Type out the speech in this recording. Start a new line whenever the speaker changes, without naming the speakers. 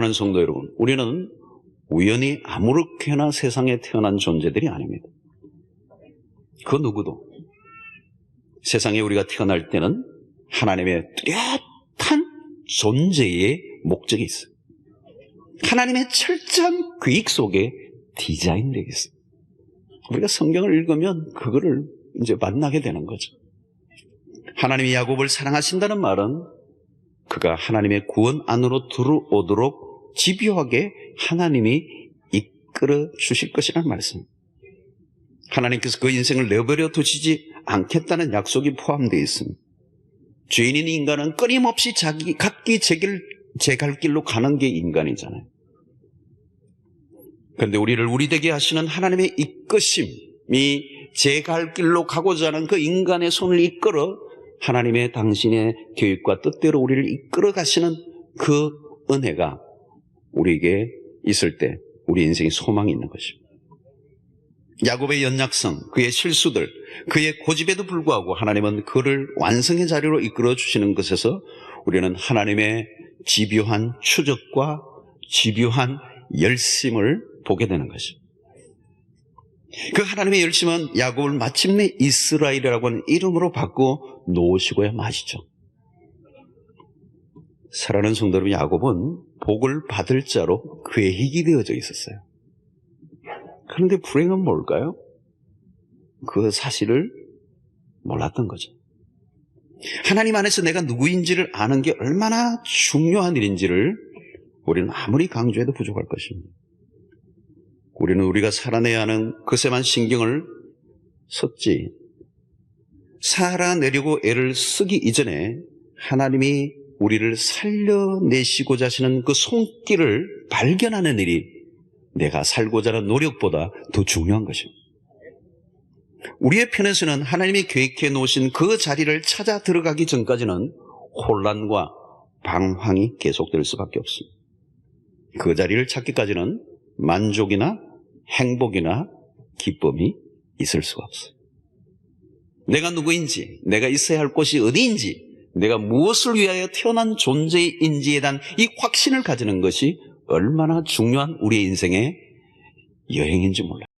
사랑하는 성도 여러분, 우리는 우연히 아무렇게나 세상에 태어난 존재들이 아닙니다. 그 누구도 세상에 우리가 태어날 때는 하나님의 뚜렷한 존재의 목적이 있어요. 하나님의 철저한 계획 속에 디자인되어 있어요. 우리가 성경을 읽으면 그거를 이제 만나게 되는 거죠. 하나님이 야곱을 사랑하신다는 말은 그가 하나님의 구원 안으로 들어오도록 집요하게 하나님이 이끌어 주실 것이라는 말씀입니다. 하나님께서 그 인생을 내버려 두시지 않겠다는 약속이 포함되어 있습니다. 죄인인 인간은 끊임없이 자기 각기 제길 제갈 길로 가는 게 인간이잖아요. 그런데 우리를 우리 되게 하시는 하나님의 이끄심이 제 갈 길로 가고자 하는 그 인간의 손을 이끌어 하나님의 당신의 계획과 뜻대로 우리를 이끌어 가시는 그 은혜가 우리에게 있을 때 우리 인생에 소망이 있는 것입니다. 야곱의 연약성, 그의 실수들, 그의 고집에도 불구하고 하나님은 그를 완성의 자리로 이끌어 주시는 것에서 우리는 하나님의 집요한 추적과 집요한 열심을 보게 되는 것입니다. 그 하나님의 열심은 야곱을 마침내 이스라엘이라고 하는 이름으로 바꾸어 놓으시고야 마시죠. 사랑하는 성도 여러분, 야곱은 복을 받을 자로 계획이 되어져 있었어요. 그런데 불행은 뭘까요? 그 사실을 몰랐던 거죠. 하나님 안에서 내가 누구인지를 아는 게 얼마나 중요한 일인지를 우리는 아무리 강조해도 부족할 것입니다. 우리는 우리가 살아내야 하는 것에만 신경을 썼지, 살아내려고 애를 쓰기 이전에 하나님이 우리를 살려내시고자 하시는 그 손길을 발견하는 일이 내가 살고자 하는 노력보다 더 중요한 것입니다. 우리의 편에서는 하나님이 계획해 놓으신 그 자리를 찾아 들어가기 전까지는 혼란과 방황이 계속될 수밖에 없습니다. 그 자리를 찾기까지는 만족이나 행복이나 기쁨이 있을 수가 없어요. 내가 누구인지, 내가 있어야 할 곳이 어디인지, 내가 무엇을 위하여 태어난 존재인지에 대한 이 확신을 가지는 것이 얼마나 중요한 우리의 인생의 여행인지 몰라요.